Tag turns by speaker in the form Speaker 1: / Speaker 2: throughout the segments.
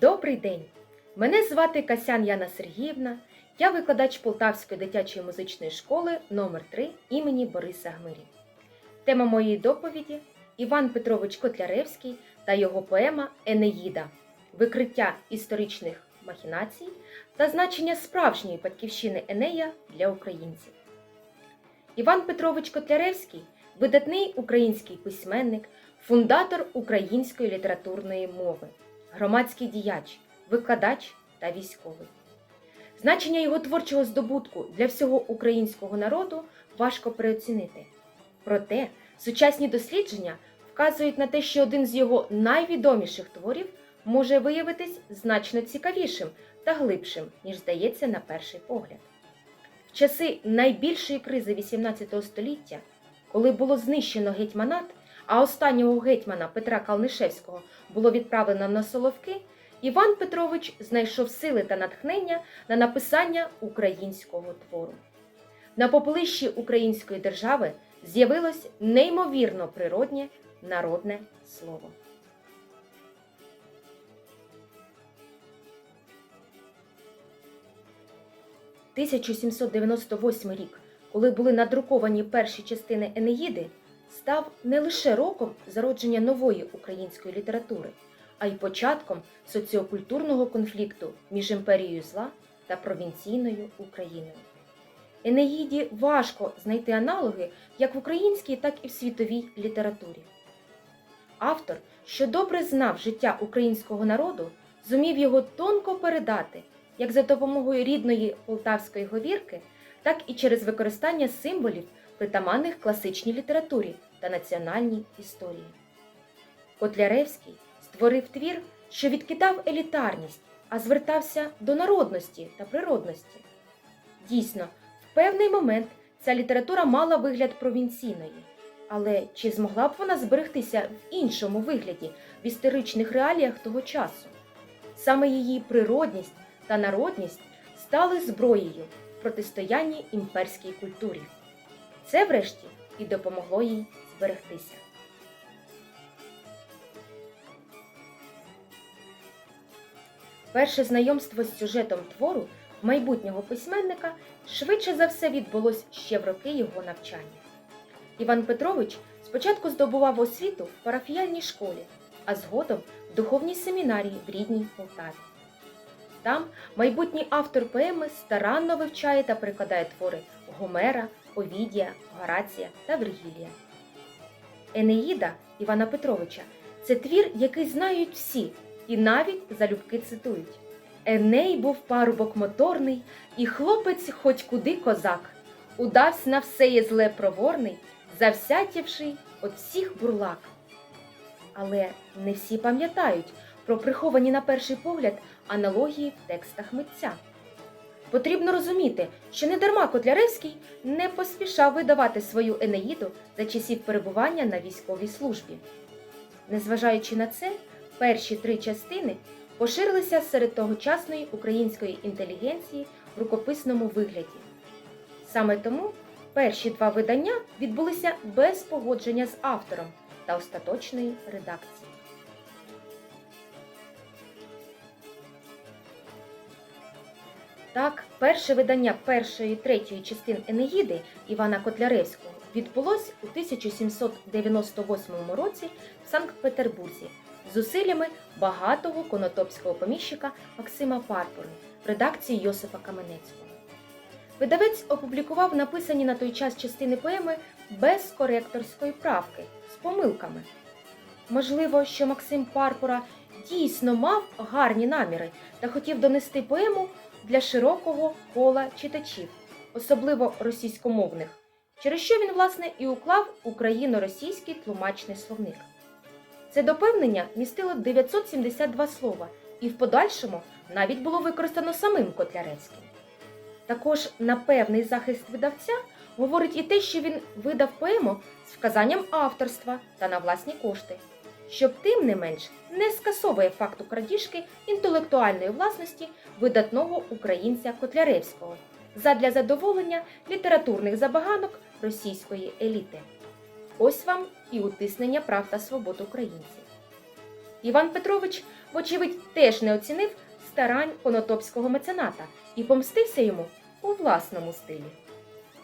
Speaker 1: Добрий день! Мене звати Касян Яна Сергіївна. Я викладач Полтавської дитячої музичної школи номер 3 імені Бориса Гмирі. Тема моєї доповіді Іван Петрович Котляревський та його поема Енеїда викриття історичних махінацій та значення справжньої батьківщини Енея для українців. Іван Петрович Котляревський видатний український письменник, фундатор української літературної мови, громадський діяч, викладач та військовий. Значення його творчого здобутку для всього українського народу важко переоцінити. Проте сучасні дослідження вказують на те, що один з його найвідоміших творів може виявитись значно цікавішим та глибшим, ніж здається на перший погляд. В часи найбільшої кризи XVIII століття, коли було знищено гетьманат, а останнього гетьмана Петра Калнишевського було відправлено на Соловки, Іван Петрович знайшов сили та натхнення на написання українського твору. На попелищі української держави з'явилось неймовірно природнє народне слово. – 1798 рік, коли були надруковані перші частини Енеїди, став не лише роком зародження нової української літератури, а й початком соціокультурного конфлікту між імперією зла та провінційною Україною. Енеїді важко знайти аналоги як в українській, так і в світовій літературі. Автор, що добре знав життя українського народу, зумів його тонко передати як за допомогою рідної полтавської говірки, так і через використання символів, притаманних класичній літературі та національній історії. Котляревський створив твір, що відкидав елітарність, а звертався до народності та природності. Дійсно, в певний момент ця література мала вигляд провінційної, але чи змогла б вона зберегтися в іншому вигляді в історичних реаліях того часу? Саме її природність та народність стали зброєю в протистоянні імперській культурі. Це, врешті, і допомогло їй зберегтися. Перше знайомство з сюжетом твору майбутнього письменника швидше за все відбулось ще в роки його навчання. Іван Петрович спочатку здобував освіту в парафіяльній школі, а згодом в духовній семінарії в рідній Полтаві. Там майбутній автор поеми старанно вивчає та прикладає твори Гомера, Овідія, Горація та Вергілія. Енеїда Івана Петровича це твір, який знають всі і навіть залюбки цитують. Еней був парубок моторний, і хлопець хоч куди козак, удавсь на все є зле проворний, завсятівший от всіх бурлак. Але не всі пам'ятають про приховані на перший погляд аналогії в текстах митця. Потрібно розуміти, що недарма Котляревський не поспішав видавати свою Енеїду за часів перебування на військовій службі. Незважаючи на це, перші три частини поширилися серед тогочасної української інтелігенції в рукописному вигляді. Саме тому перші два видання відбулися без погодження з автором та остаточної редакції. Так, перше видання першої третьої частин Енеїди Івана Котляревського відбулось у 1798 році в Санкт-Петербурзі з зусиллями багатого конотопського поміщика Максима Парпори в редакції Йосифа Каменецького. Видавець опублікував написані на той час частини поеми без коректорської правки з помилками. Можливо, що Максим Парпора дійсно мав гарні наміри та хотів донести поему для широкого кола читачів, особливо російськомовних, через що він, власне, і уклав україно-російський тлумачний словник. Це допевнення містило 972 слова, і в подальшому навіть було використано самим Котляревським. Також на певний захист видавця говорить і те, що він видав поему з вказанням авторства та на власні кошти, що тим не менш не скасовує факту крадіжки інтелектуальної власності видатного українця Котляревського задля задоволення літературних забаганок російської еліти. Ось вам і утиснення прав та свобод українців. Іван Петрович, вочевидь, теж не оцінив старань конотопського мецената і помстився йому у власному стилі.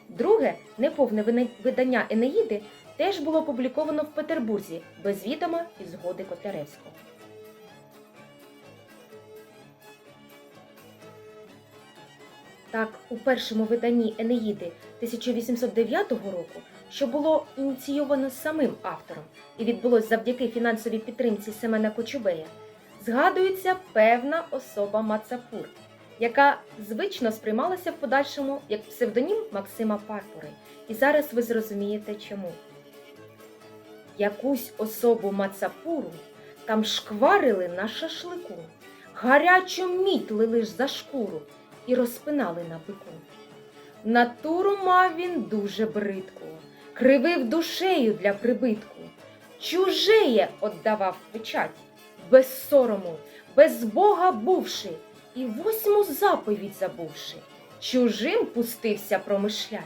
Speaker 1: Друге неповне видання Енеїди теж було опубліковано в Петербурзі без відома і згоди Котляревського. Так, у першому виданні Енеїди 1809 року, що було ініційовано самим автором і відбулось завдяки фінансовій підтримці Семена Кочубея, згадується певна особа Мацапур, яка звично сприймалася в подальшому як псевдонім Максима Парпури. І зараз ви зрозумієте чому. Якусь особу Мацапуру там шкварили на шашлику, гарячу мідь лили ж за шкуру і розпинали на бику. Натуру мав він дуже бридку, кривив душею для прибитку, чужеє отдавав печать, без сорому, без Бога бувши, і восьму заповідь забувши, чужим пустився промишлять.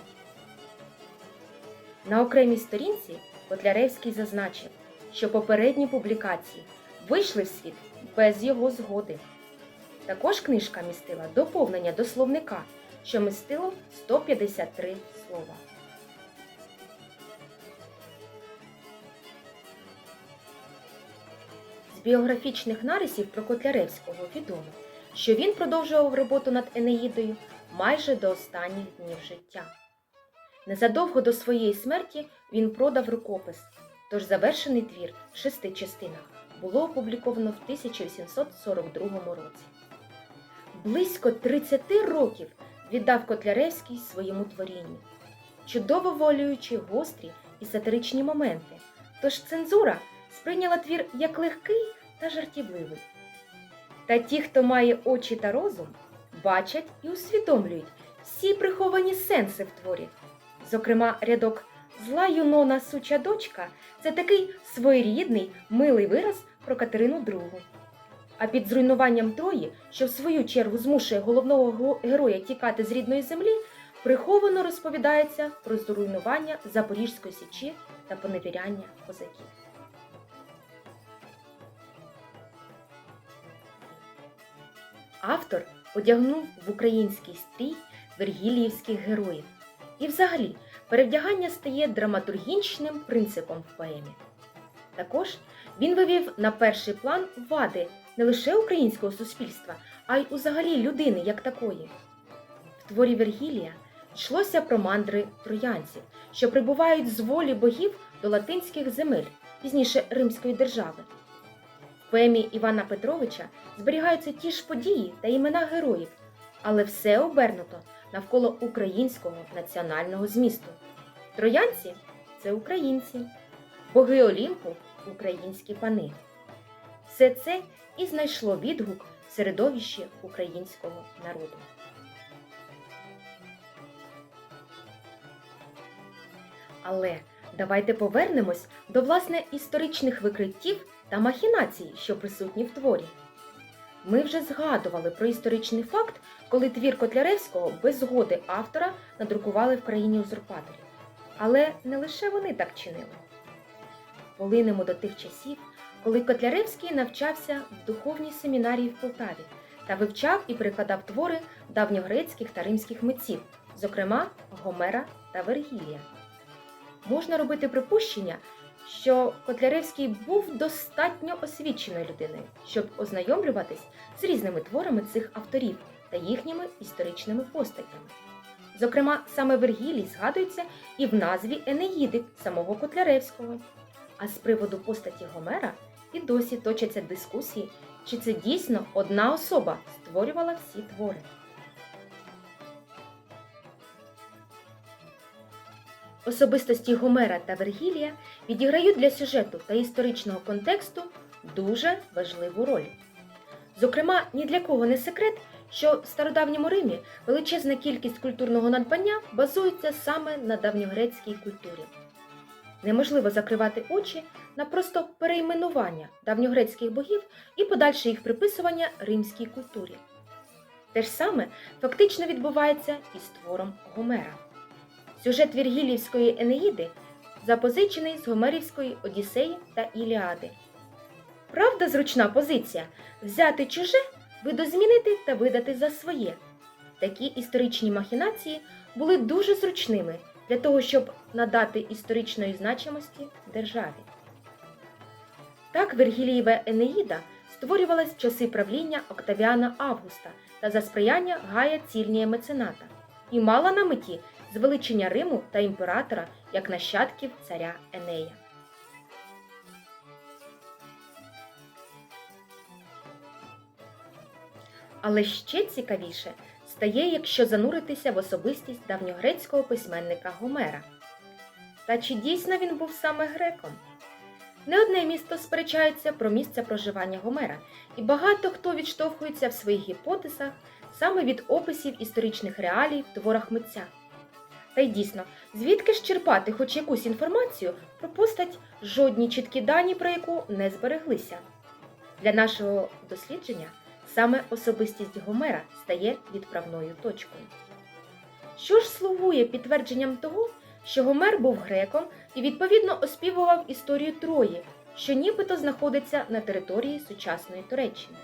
Speaker 1: На окремій сторінці Котляревський зазначив, що попередні публікації вийшли в світ без його згоди. Також книжка містила доповнення до словника, що містило 153 слова. З біографічних нарисів про Котляревського відомо, що він продовжував роботу над Енеїдою майже до останніх днів життя. Незадовго до своєї смерті він продав рукопис, тож завершений твір в шести частинах було опубліковано в 1842 році. Близько 30 років віддав Котляревський своєму творінню, чудово волюючи гострі і сатиричні моменти, тож цензура сприйняла твір як легкий та жартівливий. Та ті, хто має очі та розум, бачать і усвідомлюють всі приховані сенси в творі. Зокрема, рядок Зла Юнона суча дочка це такий своєрідний, милий вираз про Катерину II. А під зруйнуванням Трої, що в свою чергу змушує головного героя тікати з рідної землі, приховано розповідається про зруйнування Запорізької січі та поневіряння козаків. Автор одягнув в український стрій вергіліївських героїв. І взагалі перевдягання стає драматургічним принципом в поемі. Також він вивів на перший план вади не лише українського суспільства, а й узагалі людини як такої. В творі Вергілія йшлося про мандри троянців, що прибувають з волі богів до латинських земель, пізніше Римської держави. Поемі Івана Петровича зберігаються ті ж події та імена героїв, але все обернуто навколо українського національного змісту. Троянці це українці, боги Олімпу українські пани. Все це і знайшло відгук в середовищі українського народу. Але давайте повернемось до власне історичних викриттів та махінацій, що присутні в творі. Ми вже згадували про історичний факт, коли твір Котляревського без згоди автора надрукували в країні узурпаторів. Але не лише вони так чинили. Полинемо до тих часів, коли Котляревський навчався в духовній семінарії в Полтаві та вивчав і перекладав твори давньогрецьких та римських митців, зокрема Гомера та Вергілія. Можна робити припущення, що Котляревський був достатньо освіченою людиною, щоб ознайомлюватись з різними творами цих авторів та їхніми історичними постатями. Зокрема, саме Вергілій згадується і в назві Енеїди самого Котляревського. А з приводу постаті Гомера і досі точаться дискусії, чи це дійсно одна особа створювала всі твори. Особистості Гомера та Вергілія відіграють для сюжету та історичного контексту дуже важливу роль. Зокрема, ні для кого не секрет, що в стародавньому Римі величезна кількість культурного надбання базується саме на давньогрецькій культурі. Неможливо закривати очі на просто перейменування давньогрецьких богів і подальше їх приписування римській культурі. Те ж саме фактично відбувається і з твором Гомера. Сюжет Віргілівської Енеїди запозичений з Гомерівської Одіссеї та Іліади. Правда, зручна позиція взяти чуже, видозмінити та видати за своє. Такі історичні махінації були дуже зручними для того, щоб надати історичної значимості державі. Так Вергілієва Енеїда створювалась в часи правління Октавіана Августа та за сприяння Гая Цільнія Мецената і мала на меті звеличення Риму та імператора як нащадків царя Енея. Але ще цікавіше стає, якщо зануритися в особистість давньогрецького письменника Гомера. Та чи дійсно він був саме греком? Не одне місто сперечається про місце проживання Гомера, і багато хто відштовхується в своїх гіпотезах саме від описів історичних реалій в творах митця. Та й дійсно, звідки ж черпати хоч якусь інформацію про постать, жодні чіткі дані про яку не збереглися. Для нашого дослідження саме особистість Гомера стає відправною точкою. Що ж слугує підтвердженням того, що Гомер був греком і відповідно оспівував історію Трої, що нібито знаходиться на території сучасної Туреччини.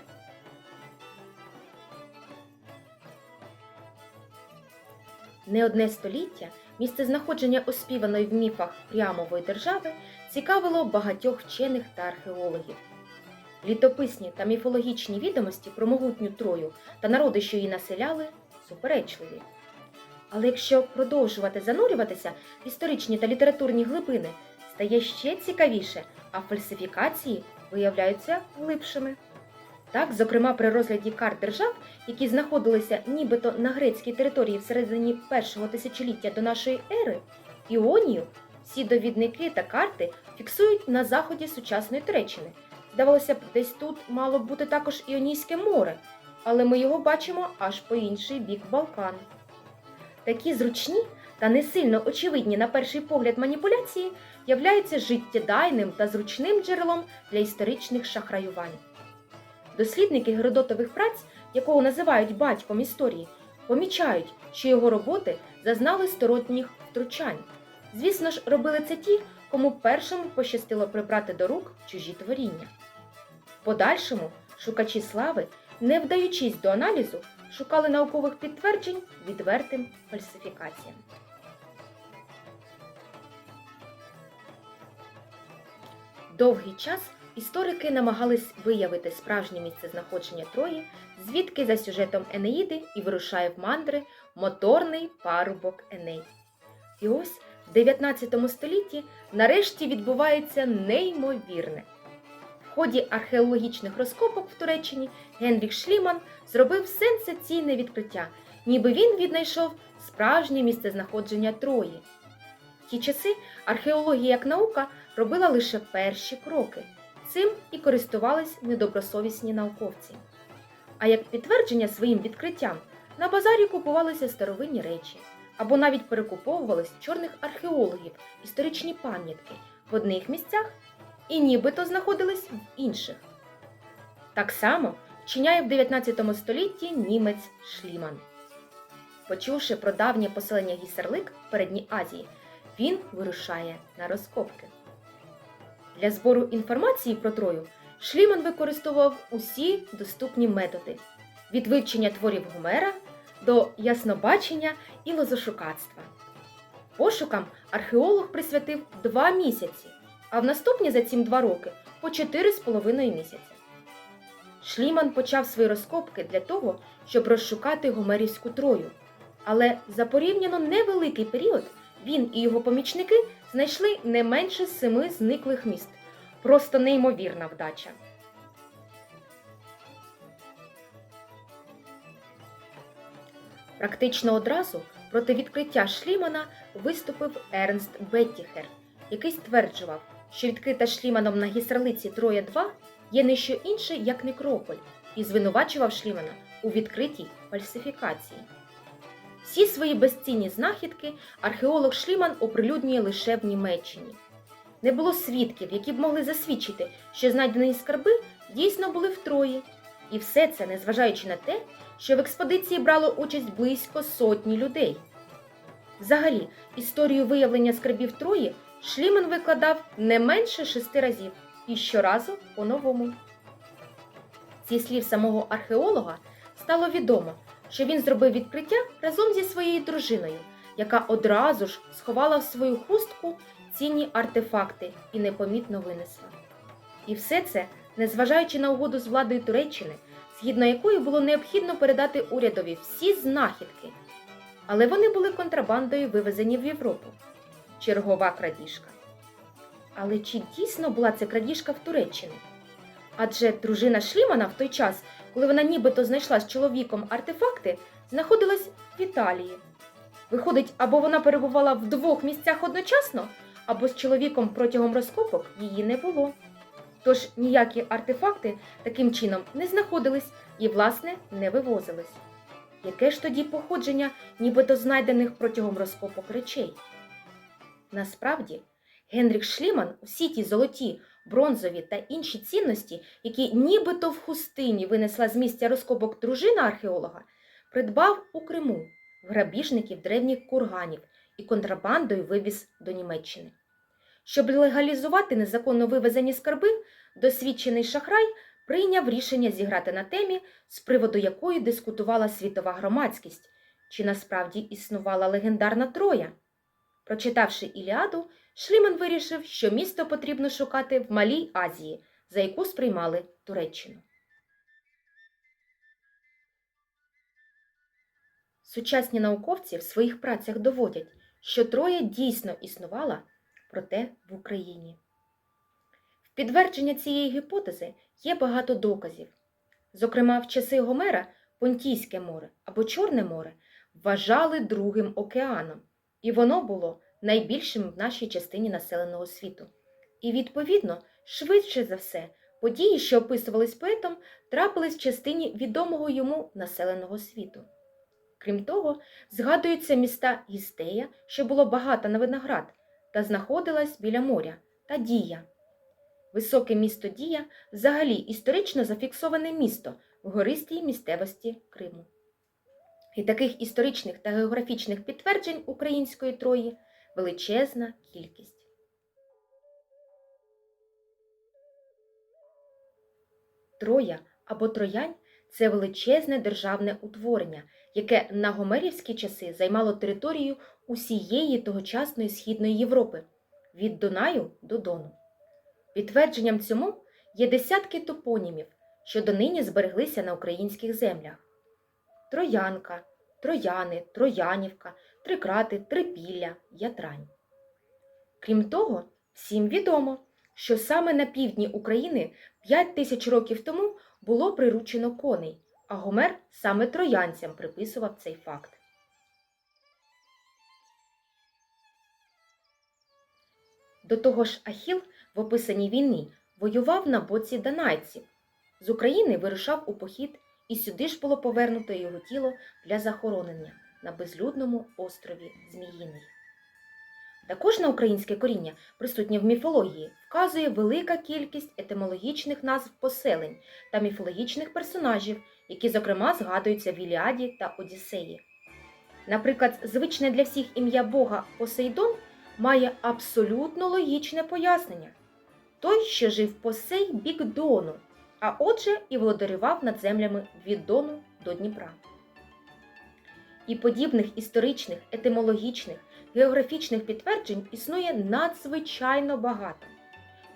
Speaker 1: Не одне століття місце знаходження оспіваної в міфах Пріамової держави цікавило багатьох вчених та археологів. Літописні та міфологічні відомості про могутню Трою та народи, що її населяли, суперечливі. Але якщо продовжувати занурюватися в історичні та літературні глибини, стає ще цікавіше, а фальсифікації виявляються глибшими. Так, зокрема, при розгляді карт держав, які знаходилися нібито на грецькій території всередині першого тисячоліття до нашої ери, Іонію, всі довідники та карти фіксують на заході сучасної Туреччини. Здавалося б, десь тут мало б бути також Іонійське море, але ми його бачимо аж по інший бік Балкану. Такі зручні та не сильно очевидні на перший погляд маніпуляції являються життєдайним та зручним джерелом для історичних шахраювань. Дослідники Геродотових праць, якого називають батьком історії, помічають, що його роботи зазнали сторонніх втручань. Звісно ж, робили це ті, кому першому пощастило прибрати до рук чужі творіння. В подальшому шукачі слави, не вдаючись до аналізу, шукали наукових підтверджень відвертим фальсифікаціям. Довгий час історики намагались виявити справжнє місце знаходження Трої, звідки за сюжетом Енеїди і вирушає в мандри моторний парубок Еней. І ось в 19 столітті нарешті відбувається неймовірне. В ході археологічних розкопок в Туреччині Генріх Шліман зробив сенсаційне відкриття, ніби він віднайшов справжнє місцезнаходження Трої. В ті часи археологія як наука робила лише перші кроки. Цим і користувались недобросовісні науковці. А як підтвердження своїм відкриттям на базарі купувалися старовинні речі або навіть перекуповувались чорних археологів історичні пам'ятки в одних місцях і нібито знаходились в інших. Так само вчиняє в 19 столітті німець Шліман. Почувши про давнє поселення Гісерлик в Передній Азії, він вирушає на розкопки. Для збору інформації про Трою Шліман використовував усі доступні методи від вивчення творів Гомера до яснобачення і лозошукацтва. Пошукам археолог присвятив два місяці, а в наступні за цим два роки по чотири з половиною місяця. Шліман почав свої розкопки для того, щоб розшукати Гомерівську Трою. Але за порівняно невеликий період він і його помічники знайшли не менше семи зниклих міст. Просто неймовірна вдача. Практично одразу проти відкриття Шлімана виступив Ернст Беттіхер, який стверджував, що відкрита Шліманом на гісерлиці Троя 2 є не що інше, як некрополь, і звинувачував Шлімана у відкритій фальсифікації. Всі свої безцінні знахідки археолог Шліман оприлюднює лише в Німеччині. Не було свідків, які б могли засвідчити, що знайдені скарби дійсно були в Трої. І все це незважаючи на те, що в експедиції брало участь близько сотні людей. Взагалі, історію виявлення скарбів Трої Шліман викладав не менше шести разів, і щоразу по-новому. Зі слів самого археолога стало відомо, що він зробив відкриття разом зі своєю дружиною, яка одразу ж сховала в свою хустку цінні артефакти і непомітно винесла. І все це, незважаючи на угоду з владою Туреччини, згідно якої було необхідно передати урядові всі знахідки. Але вони були контрабандою вивезені в Європу. Чергова крадіжка. Але чи дійсно була це крадіжка в Туреччині? Адже дружина Шлімана в той час, коли вона нібито знайшла з чоловіком артефакти, знаходилась в Італії. Виходить, або вона перебувала в двох місцях одночасно, або з чоловіком протягом розкопок її не було. Тож ніякі артефакти таким чином не знаходились і, власне, не вивозились. Яке ж тоді походження нібито знайдених протягом розкопок речей? Насправді, Генріх Шліман усі ті золоті, бронзові та інші цінності, які нібито в хустині винесла з місця розкопок дружина археолога, придбав у Криму грабіжників древніх курганів і контрабандою вивіз до Німеччини. Щоб легалізувати незаконно вивезені скарби, досвідчений шахрай прийняв рішення зіграти на темі, з приводу якої дискутувала світова громадськість, чи насправді існувала легендарна Троя. Прочитавши Іліаду, Шліман вирішив, що місто потрібно шукати в Малій Азії, за яку сприймали Туреччину. Сучасні науковці в своїх працях доводять, що Троя дійсно існувала, проте в Україні. В підтвердження цієї гіпотези є багато доказів. Зокрема, в часи Гомера Понтійське море або Чорне море вважали другим океаном, і воно було найбільшим в нашій частині населеного світу. І, відповідно, швидше за все, події, що описувались поетом, трапились в частині відомого йому населеного світу. Крім того, згадуються міста Гістея, що було багато на виноград, та знаходилась біля моря, та Дія. Високе місто Дія взагалі історично зафіксоване місто в гористій місцевості Криму. І таких історичних та географічних підтверджень української Трої величезна кількість. Троя або Троянь це величезне державне утворення, яке на гомерівські часи займало територію усієї тогочасної Східної Європи від Дунаю до Дону. Підтвердженням цьому є десятки топонімів, що донині збереглися на українських землях: Троянка, Трояни, Троянівка, Трикрати, Трипілля, Ятрань. Крім того, всім відомо, що саме на півдні України 5 тисяч років тому було приручено коней, а Гомер саме троянцям приписував цей факт. До того ж, Ахіл в описаній війні воював на боці данайців. З України вирушав у похід, і сюди ж було повернуто його тіло для захоронення на безлюдному острові Зміїний. Також на українське коріння, присутнє в міфології, вказує велика кількість етимологічних назв поселень та міфологічних персонажів, які, зокрема, згадуються в Іліаді та Одіссеї. Наприклад, звичне для всіх ім'я Бога Посейдон має абсолютно логічне пояснення. Той, що жив Посей бік Дону, а отже і володарював над землями від Дону до Дніпра. І подібних історичних, етимологічних, географічних підтверджень існує надзвичайно багато.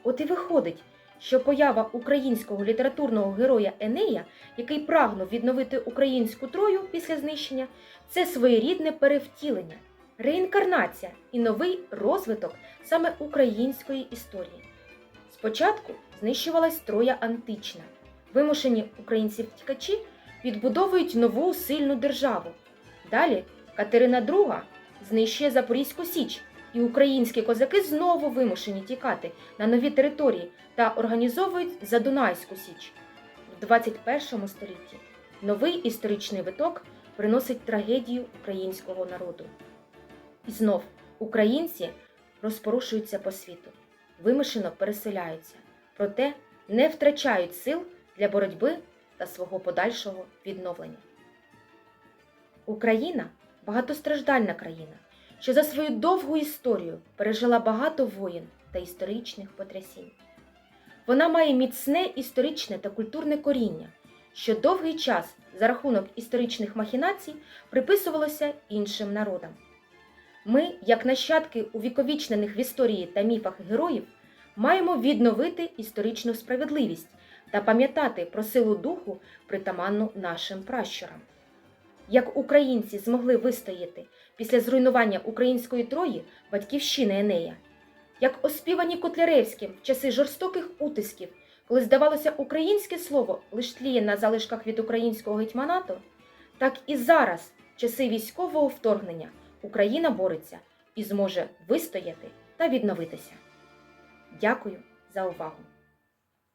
Speaker 1: От і виходить, що поява українського літературного героя Енея, який прагнув відновити українську трою після знищення, це своєрідне перевтілення, реінкарнація і новий розвиток саме української історії. Спочатку знищувалась троя антична. Вимушені українці-втікачі відбудовують нову сильну державу. Далі Катерина II знищує Запорізьку Січ, і українські козаки знову вимушені тікати на нові території та організовують Задунайську Січ. В 21 столітті новий історичний виток приносить трагедію українського народу. І знов українці розпорушуються по світу, вимушено переселяються, проте не втрачають сил для боротьби та свого подальшого відновлення. Україна багатостраждальна країна, що за свою довгу історію пережила багато воєн та історичних потрясінь. Вона має міцне історичне та культурне коріння, що довгий час за рахунок історичних махінацій приписувалося іншим народам. Ми, як нащадки увіковічнених в історії та міфах героїв, маємо відновити історичну справедливість та пам'ятати про силу духу, притаманну нашим пращурам. Як українці змогли вистояти після зруйнування української трої батьківщини Енея, як оспівані Котляревським в часи жорстоких утисків, коли здавалося українське слово лиш тліє на залишках від українського гетьманату, так і зараз, в часи військового вторгнення, Україна бореться і зможе вистояти та відновитися. Дякую за увагу!